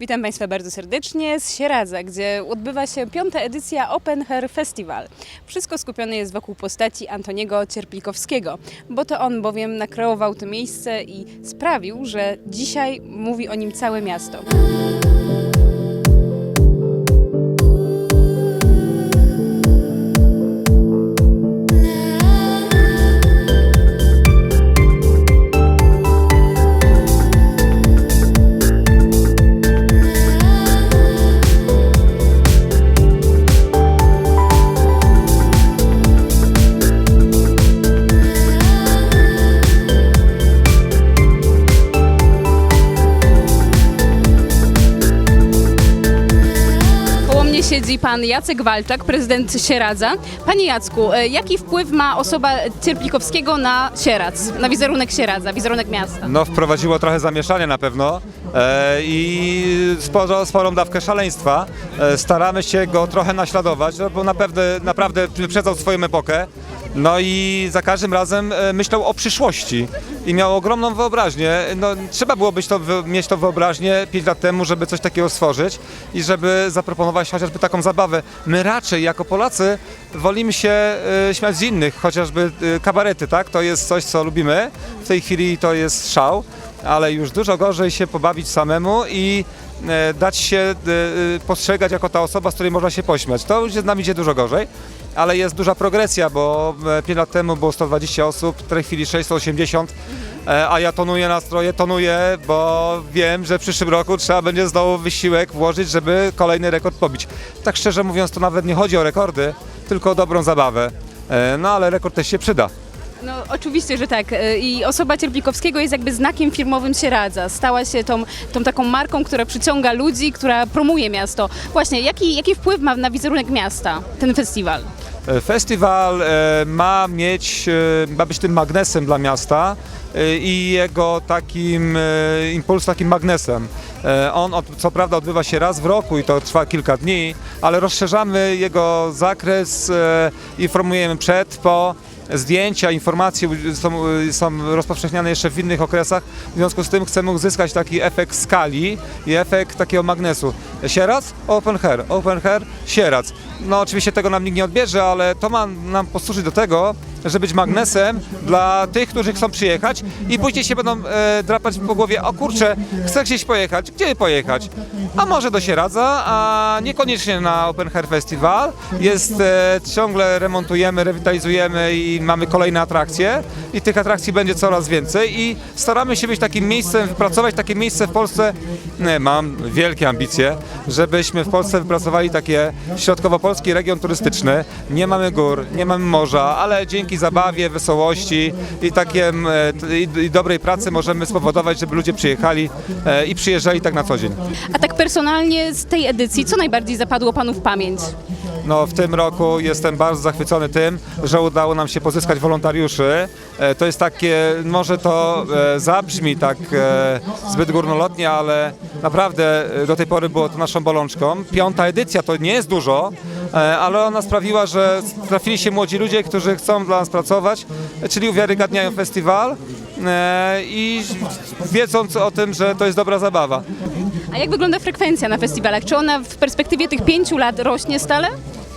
Witam Państwa bardzo serdecznie z Sieradza, gdzie odbywa się piąta edycja Open Hair Festival. Wszystko skupione jest wokół postaci Antoniego Cierplikowskiego, bo to on bowiem nakreował to miejsce i sprawił, że dzisiaj mówi o nim całe miasto. Siedzi pan Jacek Walczak, prezydent Sieradza. Panie Jacku, e, jaki wpływ ma osoba Cierplikowskiego na Sieradz, na wizerunek Sieradza, wizerunek miasta? No, wprowadziło trochę zamieszania na pewno e, i sporo, sporą dawkę szaleństwa. E, staramy się go trochę naśladować, no, bo naprawdę, naprawdę wyprzedzał swoją epokę. No i za każdym razem e, myślał o przyszłości i miał ogromną wyobraźnię. No, trzeba było być to, mieć to wyobraźnię 5 lat temu, żeby coś takiego stworzyć i żeby zaproponować chociażby taką zabawę. My raczej jako Polacy wolimy się e, śmiać z innych, chociażby e, kabarety, tak? To jest coś, co lubimy. W tej chwili to jest szał, ale już dużo gorzej się pobawić samemu i dać się postrzegać jako ta osoba, z której można się pośmiać. To już nam idzie dużo gorzej, ale jest duża progresja, bo 5 lat temu było 120 osób, w tej chwili 680, e, a ja tonuję nastroje, tonuję, bo wiem, że w przyszłym roku trzeba będzie znowu wysiłek włożyć, żeby kolejny rekord pobić. Tak szczerze mówiąc, to nawet nie chodzi o rekordy, tylko o dobrą zabawę. E, No ale rekord też się przyda. No oczywiście, że tak. E, I osoba Cierplikowskiego jest jakby znakiem firmowym Sieradza. Stała się tą, tą taką marką, która przyciąga ludzi, która promuje miasto. Właśnie, jaki, jaki wpływ ma na wizerunek miasta ten festiwal? E, Festiwal e, ma mieć, ma być tym magnesem dla miasta i jego takim impuls, takim magnesem. On co prawda odbywa się raz w roku i to trwa kilka dni, ale rozszerzamy jego zakres, informujemy przed, po. Zdjęcia, informacje są, są rozpowszechniane jeszcze w innych okresach. W związku z tym chcemy uzyskać taki efekt skali i efekt takiego magnesu. Sieradz? Open Hair. Open Hair? Sieradz. No oczywiście tego nam nikt nie odbierze, ale to ma nam posłużyć do tego, żeby być magnesem dla tych, którzy chcą przyjechać i później się będą e, drapać po głowie, o kurczę, chcę gdzieś pojechać, gdzie pojechać? A może do Sieradza, a niekoniecznie na Open Hair Festival. Jest, e, ciągle remontujemy, rewitalizujemy i mamy kolejne atrakcje i tych atrakcji będzie coraz więcej i staramy się być takim miejscem, wypracować takie miejsce w Polsce, nie, mam wielkie ambicje, żebyśmy w Polsce wypracowali takie środkowopolski region turystyczny. Nie mamy gór, nie mamy morza, ale dzięki zabawie, wesołości i takie m, e, i, i dobrej pracy możemy spowodować, żeby ludzie przyjechali e, i przyjeżdżali tak na co dzień. A tak personalnie z tej edycji, co najbardziej zapadło panu w pamięć? No, w tym roku jestem bardzo zachwycony tym, że udało nam się pozyskać wolontariuszy. E, To jest takie, może to zabrzmi tak zbyt górnolotnie, ale naprawdę do tej pory było to naszą bolączką. Piąta edycja to nie jest dużo, ale ona sprawiła, że trafili się młodzi ludzie, którzy chcą dla nas pracować, e, czyli uwiarygadniają festiwal e, i wiedząc o tym, że to jest dobra zabawa. A jak wygląda frekwencja na festiwalach? Czy ona w perspektywie tych pięciu lat rośnie stale?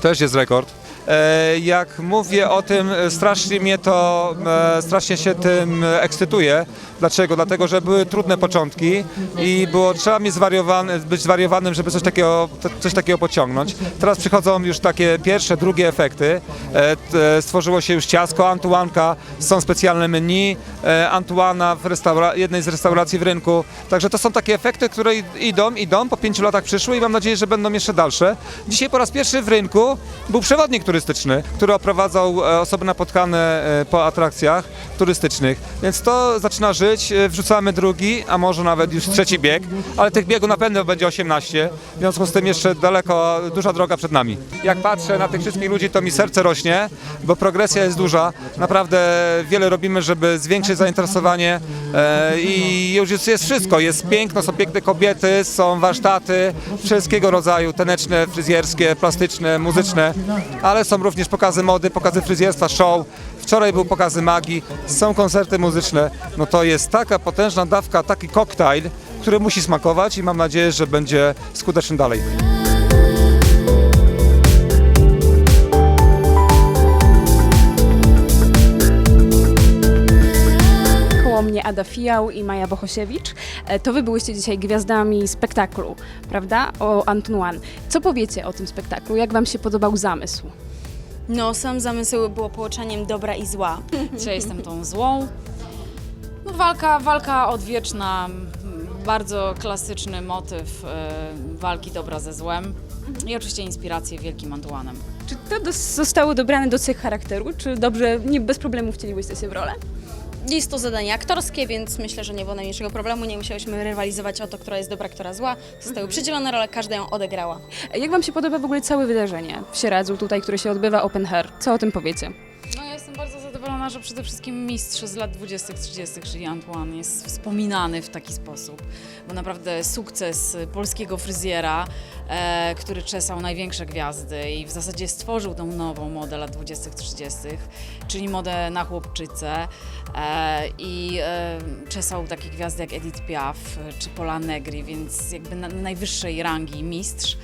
Też jest rekord. E, Jak mówię o tym, e, strasznie mnie to, e, strasznie się tym ekscytuję. Dlaczego? Dlatego, że były trudne początki i było, trzeba mi zwariowany, być zwariowanym, żeby coś takiego, coś takiego pociągnąć. Teraz przychodzą już takie pierwsze, drugie efekty. Stworzyło się już ciasko Antuanka, są specjalne menu Antuana w jednej z restauracji w rynku. Także to są takie efekty, które id- idą, idą, po pięciu latach przyszły i mam nadzieję, że będą jeszcze dalsze. Dzisiaj po raz pierwszy w rynku był przewodnik turystyczny, który oprowadzał e, osoby napotkane e, po atrakcjach turystycznych. Więc to zaczyna żyć, e, wrzucamy drugi, a może nawet już trzeci bieg, ale tych biegów na pewno będzie 18, w związku z tym jeszcze daleko, duża droga przed nami. Jak patrzę na tych wszystkich ludzi, to mi serce rośnie, bo progresja jest duża. Naprawdę wiele robimy, żeby zwiększyć zainteresowanie i już jest, jest wszystko. Jest piękno, są piękne kobiety, są warsztaty wszystkiego rodzaju, taneczne, fryzjerskie, plastyczne, muzyczne, ale są również pokazy mody, pokazy fryzjerstwa, show. Wczoraj były pokazy magii, są koncerty muzyczne. No to jest taka potężna dawka, taki koktajl, który musi smakować i mam nadzieję, że będzie skuteczny dalej. Koło mnie Ada Fijał i Maja Bohosiewicz. E, To wy byłyście dzisiaj gwiazdami spektaklu, prawda? O Antoine. Co powiecie o tym spektaklu? Jak wam się podobał zamysł? No, sam zamysł było połączeniem dobra i zła. Dzisiaj jestem tą złą. No, walka, walka odwieczna, bardzo klasyczny motyw e, walki dobra ze złem i oczywiście inspiracje wielkim Antuanem. Czy to dos- zostało dobrane do cech charakteru? Czy dobrze, nie bez problemu wcieliłyście się w rolę? Jest to zadanie aktorskie, więc myślę, że nie było najmniejszego problemu. Nie musiałyśmy rywalizować o to, która jest dobra, która zła. Zostały przydzielone role, każda ją odegrała. Jak wam się podoba w ogóle całe wydarzenie w Sieradzu tutaj, które się odbywa Open Hair? Co o tym powiecie? Że przede wszystkim mistrz z lat 20-30, czyli Antoine, jest wspominany w taki sposób, bo naprawdę sukces polskiego fryzjera, e, który czesał największe gwiazdy i w zasadzie stworzył tą nową modę lat 20-30, czyli modę na chłopczycę e, i e, czesał takie gwiazdy jak Edith Piaf czy Pola Negri, więc jakby na, najwyższej rangi mistrz.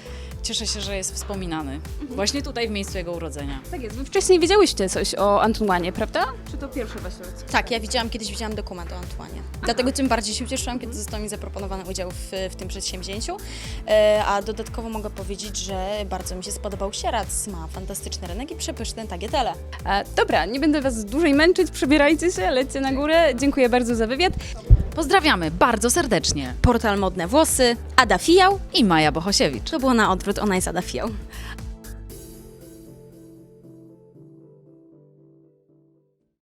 Cieszę się, że jest wspominany właśnie tutaj w miejscu jego urodzenia. Tak jest, wy wcześniej wiedziałyście coś o Antoine, prawda? Czy to pierwsze wasze Tak, ja widziałam, kiedyś widziałam dokument o Antoine. Dlatego tym bardziej się ucieszyłam, kiedy został mi zaproponowany udział w, w tym przedsięwzięciu. E, a dodatkowo mogę powiedzieć, że bardzo mi się spodobał Sieradz. Ma fantastyczny rynek i przepyszne tagietele. E, dobra, nie będę was dłużej męczyć, przebierajcie się, lećcie na górę. Dziękuję bardzo za wywiad. Pozdrawiamy bardzo serdecznie. Portal Modne Włosy, Ada Fijał. I Maja Bohosiewicz. To było na odwrót, ona jest Ada Fijał.